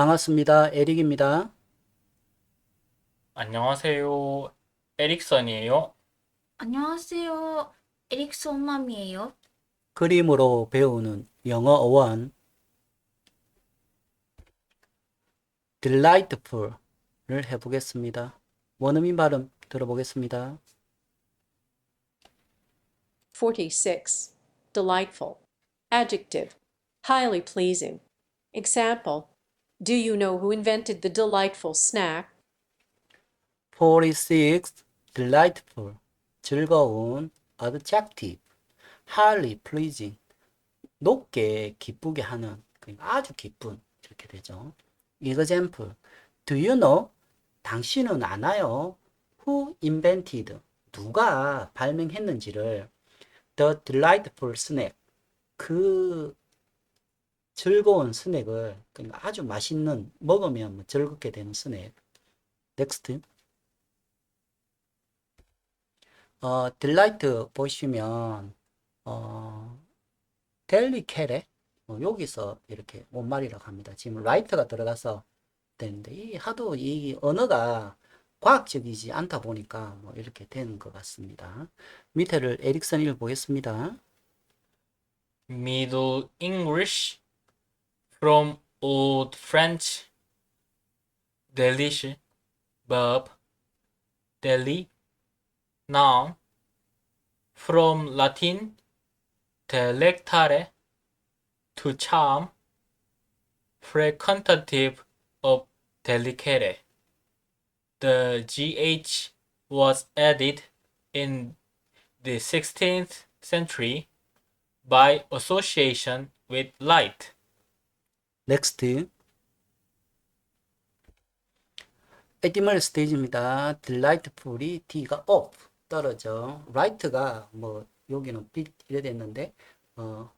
반갑습니다. 에릭입니다. 안녕하세요. 에릭선이에요. 안녕하세요. 에릭슨 맘이에요. 그림으로 배우는 영어 어원 delightful을 해보겠습니다. 원어민 발음 들어보겠습니다. 46. Delightful. Adjective. Highly pleasing. Example. Do you know who invented the delightful snack? 46. delightful 즐거운 adjective highly pleasing 높게 기쁘게 하는 그러니까 아주 기쁜 이렇게 되죠. example Do you know? 당신은 아나요? Who invented? 누가 발명했는지를 The delightful snack 그 즐거운 스낵을 그러니까 아주 맛있는 먹으면 뭐 즐겁게 되는 스낵 Next 어, 딜라이트 보시면, 어, 델리케레, 어, 여기서 이렇게 원말이라고 합니다. 지금 라이트가 들어가서 되는데, 이 하도 이 언어가 과학적이지 않다 보니까 뭐 이렇게 되는 것 같습니다. 밑에를 에릭슨 읽어보겠습니다. Middle English from Old French. Delish, verb, deli, noun. From Latin, delectare, to charm. Frequentative of delicere. The GH was added in the 16th century by association with light. 넥스트. 에티멀 스테이지입니다. 딜라이트풀이 D가 up 떨어져. 라이트가 뭐 여기는 빛 이래 됐는데 어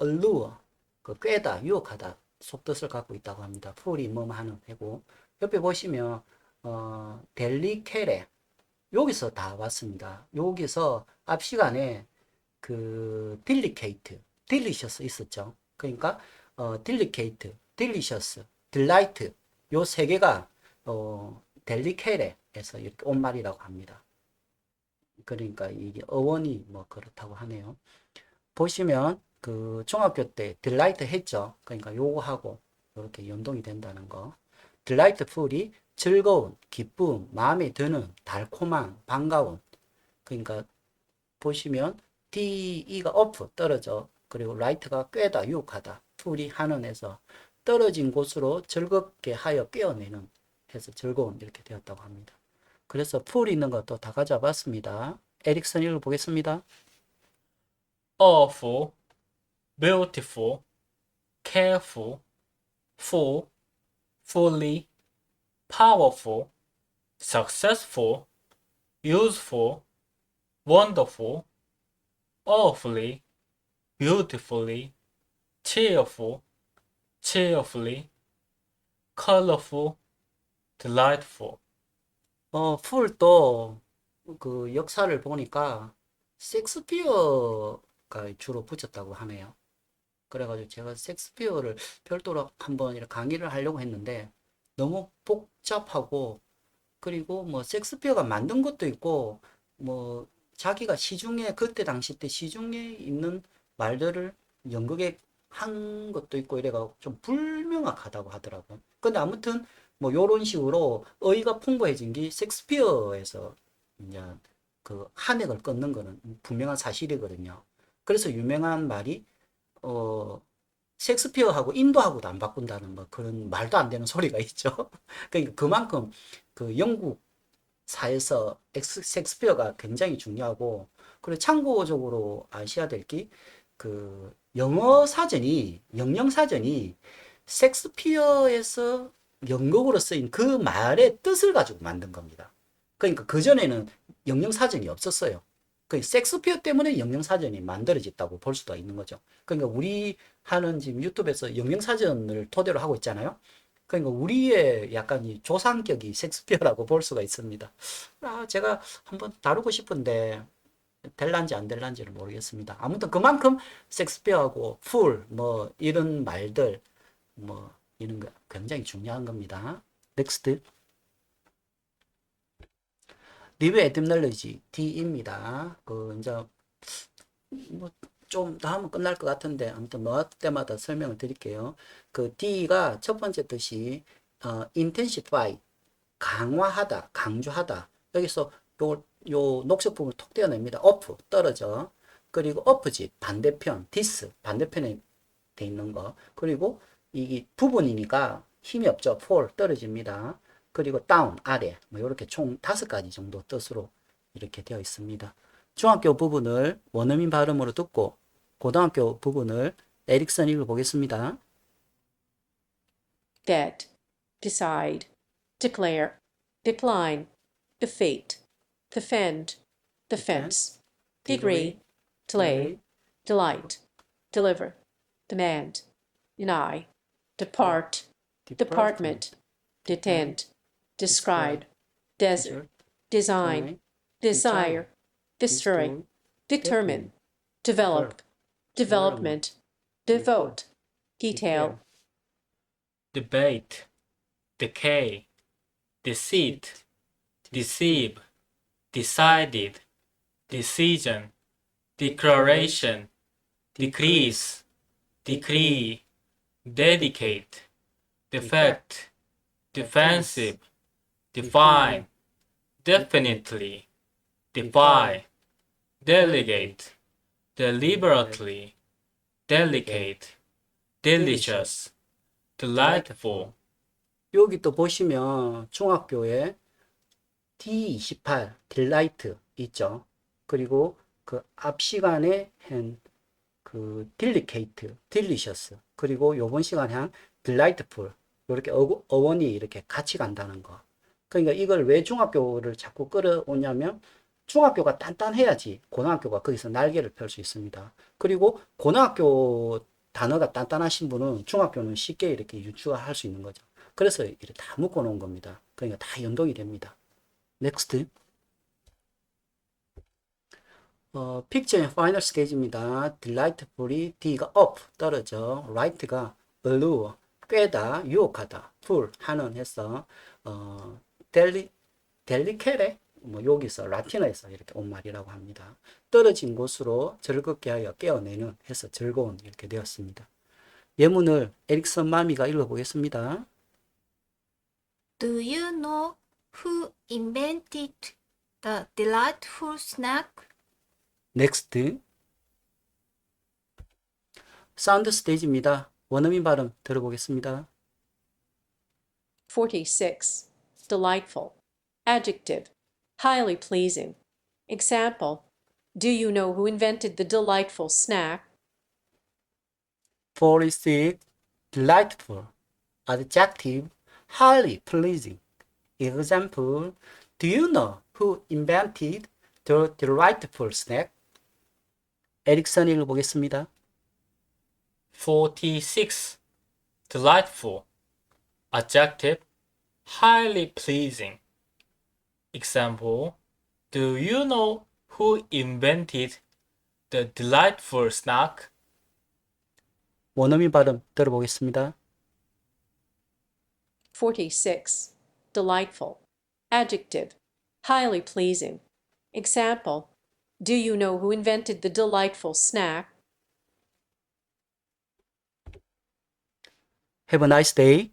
allure 그 꿰다 유혹하다 속뜻을 갖고 있다고 합니다. 풀이 뭐 하는 회고 옆에 보시면 어 델리케레 여기서 다 왔습니다. 여기서 앞 시간에 그 딜리케이트, 딜리셔스 있었죠. 그러니까 어 딜리케이트, 딜리셔스, 딜라이트 요 세 개가 어 델리케레에서 이렇게 온 말이라고 합니다. 그러니까 이게 어원이 뭐 그렇다고 하네요. 보시면 그 중학교 때 딜라이트 했죠. 그러니까 요거하고 이렇게 연동이 된다는 거. 딜라이트 풀이 즐거운, 기쁨, 마음에 드는, 달콤한, 반가운. 그러니까 보시면 DE가 up 떨어져. 그리고 라이트가 꿰다, 유혹하다. 풀이 하는에서 떨어진 곳으로 즐겁게 하여 깨어내는 해서 즐거운 이렇게 되었다고 합니다. 그래서 풀 있는 것도 다 가져봤습니다. 에릭슨 읽어보겠습니다. Awful, beautiful, careful, full, fully, powerful, successful, useful, wonderful, awfully, beautifully, cheerful, cheerfully, colorful, delightful. 어, 풀도 그 역사를 보니까 섹스피어가 주로 붙였다고 하네요. 그래가지고 제가 섹스피어를 별도로 한번 강의를 하려고 했는데 너무 복잡하고 그리고 뭐 섹스피어가 만든 것도 있고 뭐 자기가 시중에 그때 당시 때 시중에 있는 말들을 연극에 한 것도 있고 이래가지고 좀 불명확하다고 하더라고요. 근데 아무튼 뭐 요런 식으로 어휘가 풍부해진 게 섹스피어에서 이제 그 한획을 끊는 거는 분명한 사실이거든요. 그래서 유명한 말이 어 섹스피어하고 인도하고도 안 바꾼다는 뭐 그런 말도 안 되는 소리가 있죠. 그러니까 그만큼 그 영국 사에서 엑스- 섹스피어가 굉장히 중요하고 그리고 참고적으로 아셔야 될 게 그 영어 사전이 영영 사전이 섹스피어에서 연극으로 쓰인 그 말의 뜻을 가지고 만든 겁니다. 그러니까 그 전에는 영영 사전이 없었어요. 그 섹스피어 때문에 영영 사전이 만들어졌다고 볼 수도 있는 거죠. 그러니까 우리 하는 지금 유튜브에서 영영 사전을 토대로 하고 있잖아요. 그러니까 우리의 약간 이 조상격이 섹스피어라고 볼 수가 있습니다. 아, 제가 한번 다루고 싶은데 될란지 안 될란지를 모르겠습니다. 아무튼 그만큼 섹스피어하고 풀, 뭐 이런 말들, 뭐 이런 거 굉장히 중요한 겁니다. 넥스트. 리뷰 에티멀로지 D입니다. 그 이제 뭐 좀 더 하면 끝날 것 같은데 아무튼 뭐 때마다 설명을 드릴게요. 그 D가 첫 번째 뜻이 어, intensify 강화하다, 강조하다. 여기서 요, 요 녹색 부분을 톡 떼어냅니다. up 떨어져. 그리고 opposite 반대편, this 반대편에 돼 있는 거. 그리고 이 부분이니까 힘이 없죠. fall 떨어집니다. 그리고 down 아래. 뭐 이렇게 총 다섯 가지 정도 뜻으로 이렇게 되어 있습니다. 중학교 부분을 원어민 발음으로 듣고 고등학교 부분을 에릭슨 읽어보겠습니다. bet, decide, declare, decline, defeat, defend, defense, degree, delay, delight, deliver, demand, deny, depart, department, detend, describe, desert, design, desire, destroy, determine, develop, development, devote, detail, debate, decay, deceit, deceive, decided, decision, declaration, decrease, decree, dedicate, defect, defensive, define, definitely, defy, delegate, deliberately, delicate, delicious, delightful, 여기 또 보시면 중학교에 D28 딜라이트 있죠. 그리고 그 앞 시간에 한 그 딜리케이트, 딜리셔스 그리고 요번 시간에 한 딜라이트풀 이렇게 어, 어원이 이렇게 같이 간다는 거. 그러니까 이걸 왜 중학교를 자꾸 끌어오냐면 중학교가 단단해야지 고등학교가 거기서 날개를 펼 수 있습니다. 그리고 고등학교 단어가 단단하신 분은 중학교는 쉽게 이렇게 유추할 수 있는 거죠. 그래서 이렇게 다 묶어 놓은 겁니다. 그러니까 다 연동이 됩니다. 넥스트. 어, 픽처의 파이널 스테이지입니다. delightfully, D가 up, 떨어져, right가 allure, 꿰다, 유혹하다, full, 하는 해서, 어, deli, delicate, 뭐 여기서 라틴어에서 이렇게 온 말이라고 합니다. 떨어진 곳으로 즐겁게 하여 깨어내는 해서 즐거운 이렇게 되었습니다. 예문을 에릭슨 마미가 읽어보겠습니다. Do you know who invented the delightful snack? 넥스트. 사운드 스테이지입니다. 원어민 발음 들어보겠습니다. 46. Delightful. Adjective. Highly pleasing. Example. Do you know who invented the delightful snack? 46. Delightful. Adjective. Highly pleasing. Example. Do you know who invented the delightful snack? 에릭슨 읽어보겠습니다. 46. Delightful. Adjective. Highly pleasing. Example. Do you know who invented the delightful snack? 원어민 발음 들어보겠습니다. 46. Delightful. Adjective. Highly pleasing. Example. Do you know who invented the delightful snack? Have a nice day.